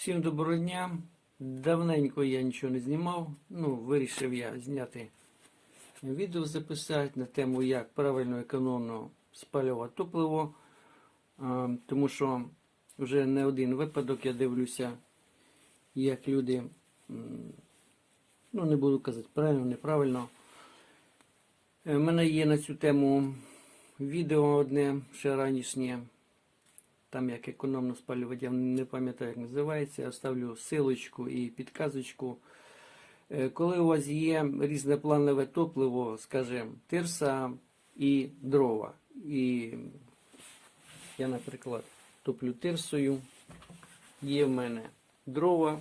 Всім доброго дня. Давненько я нічого не знімав. Ну, вирішив я зняти відео записати на тему, як правильно економно спалювати топливо. Тому що вже не один випадок я дивлюся, як люди, ну не буду казати правильно, неправильно. У мене є на цю тему відео одне ще ранішнє. Там як економно спалювати, я не пам'ятаю, як називається. Я ставлю силочку і підказочку. Е, Коли у вас є різнопланове топливо, скажімо, тирса і дрова. І я, наприклад, топлю тирсою, є в мене дрова.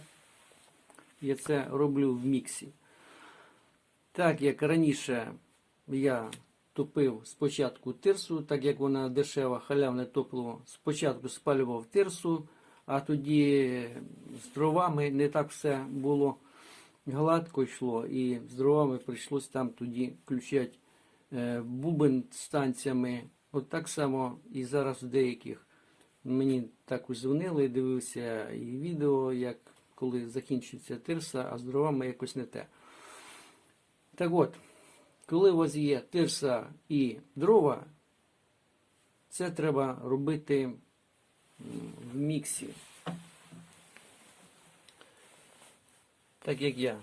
Я це роблю в міксі. Так як раніше я топив спочатку тирсу, так як вона дешева, халявне топливо, спочатку спалював тирсу, а тоді з дровами не так все було гладко йшло, і з дровами прийшлось там тоді включати е, бубен станціями. От так само і зараз в деяких. Мені також дзвонили, дивився і відео, як коли закінчується тирса, а з дровами якось не те. Так от, коли у вас є тирса і дрова, це треба робити в міксі. Так як я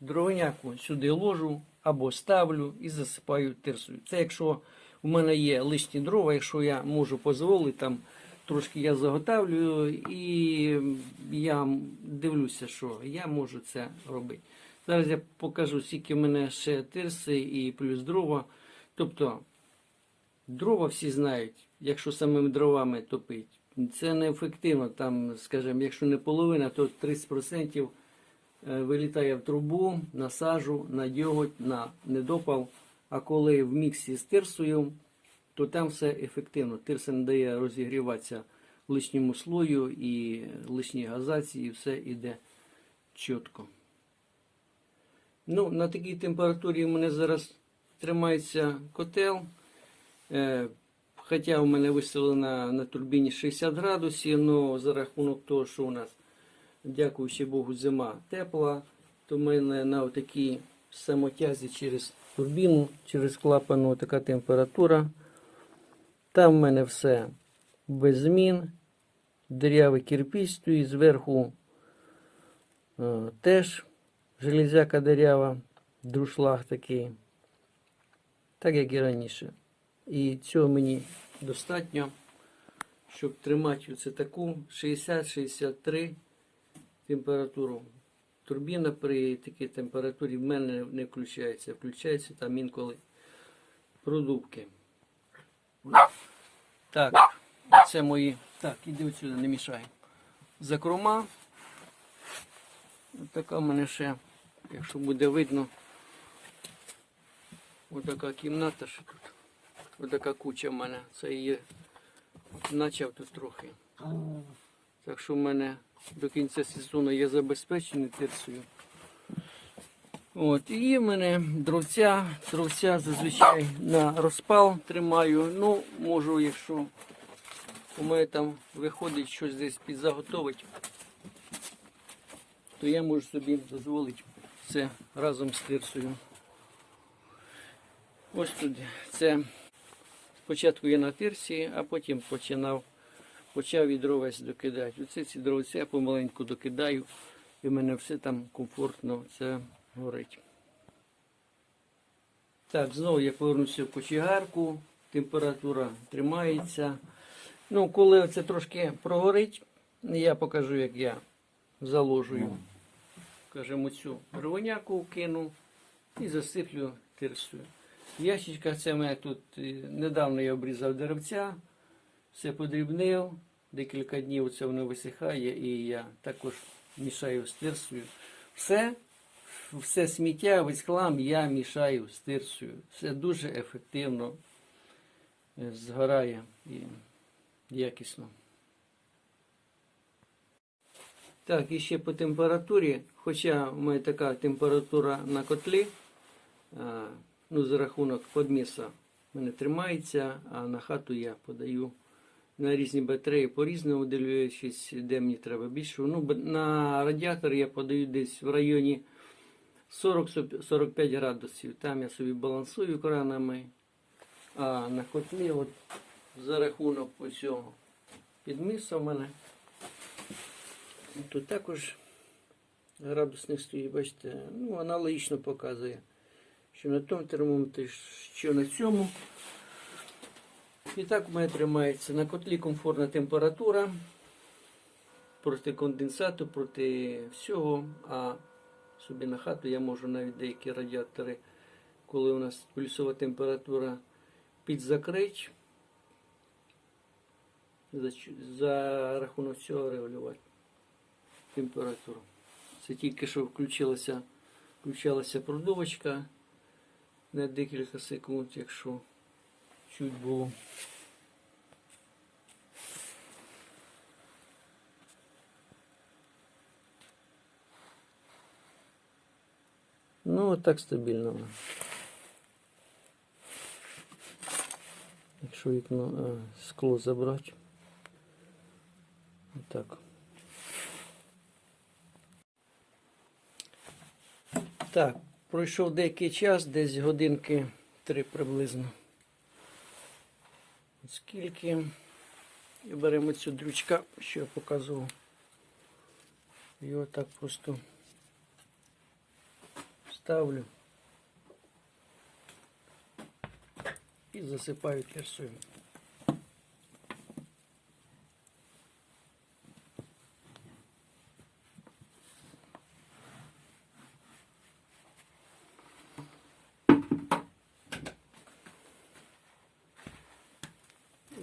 дровиняку сюди ложу або ставлю і засипаю тирсою. Це якщо у мене є лишні дрова, якщо я можу дозволити, там трошки я заготавлюю і я дивлюся, що я можу це робити. Зараз я покажу, скільки в мене ще тирси і плюс дрова. Тобто дрова всі знають, якщо самими дровами топить, це неефективно. Там, скажімо, якщо не половина, то 30% е, вилітає в трубу, на сажу, на дьоготь, на недопал. А коли в міксі з тирсою, то там все ефективно. Тирса не дає розігріватися лишньому слою і лишній газації, і все йде чітко. Ну, на такій температурі у мене зараз тримається котел. Е, хоча у мене виставлено на турбіні 60 градусів, але за рахунок того, що у нас, дякуючи Богу, зима тепла, то в мене на такій самотязі через турбіну, через клапану така температура. Там в мене все без змін. Дирявий кирпіч стоїть зверху е, теж железяка дирява, друшлаг такий. Так як і раніше. І цього мені достатньо, щоб тримати оце таку 60-63 температуру. Турбіна при такій температурі в мене не включається. Включається там інколи продувки. Так, це мої. Так, іди отсюди, не мішай. Закрома. Ось така в мене ще, якщо буде видно, ось така кімната ще тут. Така куча в мене. Це її почав тут трохи. Так що в мене до кінця сезону є забезпечений тирсою. От, і в мене дровця, дровця зазвичай на розпал тримаю. Ну, можу, якщо у мене там виходить щось десь підзаготовить, то я можу собі дозволити це разом з тирсою. Ось тут це спочатку я на тирсі, а потім починав, почав відро весь докидати. Оце ці дровці я помаленьку докидаю, і в мене все там комфортно це горить. Так, знову я повернуся в кочегарку, температура тримається. Ну, коли це трошки прогорить, я покажу, як я заложую, скажімо, цю ровоняку кину і засиплю тирсою. В ящичках це в мене тут е, недавно я обрізав деревця, все подрібнив, декілька днів це воно висихає і я також мішаю з тирсою. Все, все сміття, весь хлам я мішаю з тирсою. Все дуже ефективно е, згорає і якісно. Так, і ще по температурі, хоча в мене така температура на котлі, ну, за рахунок подміса мене тримається, а на хату я подаю на різні батареї по-різному, дивлячись, де мені треба більше. Ну, на радіатор я подаю десь в районі 40-45 градусів. Там я собі балансую кранами. А на котлі, от за рахунок усього підмісу в мене. Тут також градусник стоїть, бачите, ну, аналогічно показує, що на тому термометрі, що на цьому. І так у мене тримається на котлі комфортна температура проти конденсату, проти всього. А собі на хату я можу навіть деякі радіатори, коли у нас плюсова температура, підзакрити. За, за рахунок цього регулювати температуру. Це тільки що включилася, включалася продувочка на декілька секунд, якщо чуть було. Ну, от так стабільно. Якщо вікно скло забрати. Отак. Так, пройшов деякий час, десь годинки три приблизно. Скільки. І беремо цю дрючка, що я показував. І отак просто ставлю і засипаю терсою.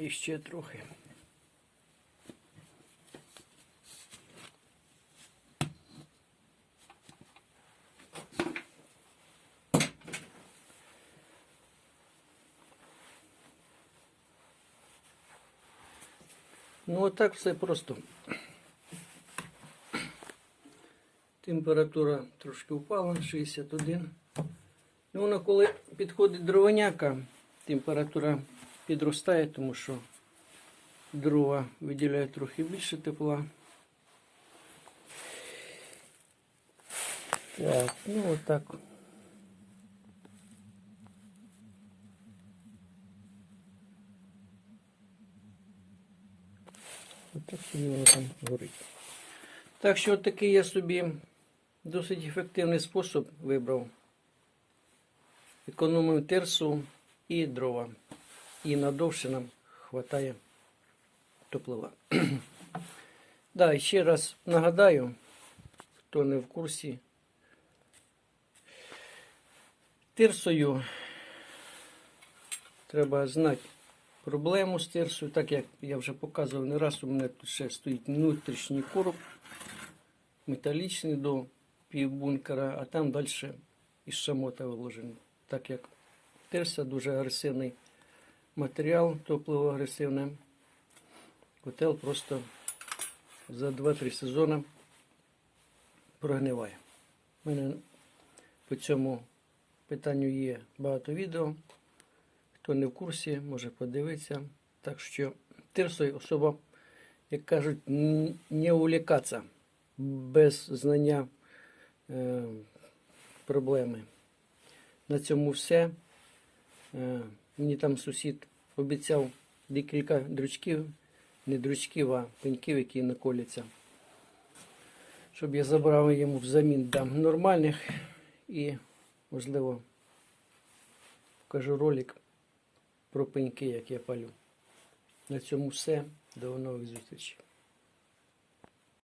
І ще трохи. Ну, отак все просто. Температура трошки впала, 61. Ну, воно коли підходить дровоняка, температура підростає, тому що дрова виділяють трохи більше тепла. Так, ну отак. Отак собі воно там горить. Так що такий я собі досить ефективний спосіб вибрав. Економив терсу і дрова. І надовше нам вистачає топлива. да, і ще раз нагадаю, хто не в курсі. Тирсою треба знати проблему з тирсою, так як я вже показував не раз, у мене тут ще стоїть внутрішній короб, металічний до півбункера, а там далі із шамота виложений. Так як тирса дуже агресивний матеріал, топливо-агресивне. Котел просто за 2-3 сезони прогниває. У мене по цьому питанню є багато відео. Хто не в курсі, може подивитися. Так що тирсою особа, як кажуть, не увлікатися без знання е, проблеми. На цьому все. Е, мені там сусід обіцяв декілька дрючків, не дрючків, а пеньків, які наколяться. Щоб я забрав йому взамін дам нормальних і, можливо, покажу ролик про пеньки, як я палю. На цьому все. До нових зустрічей.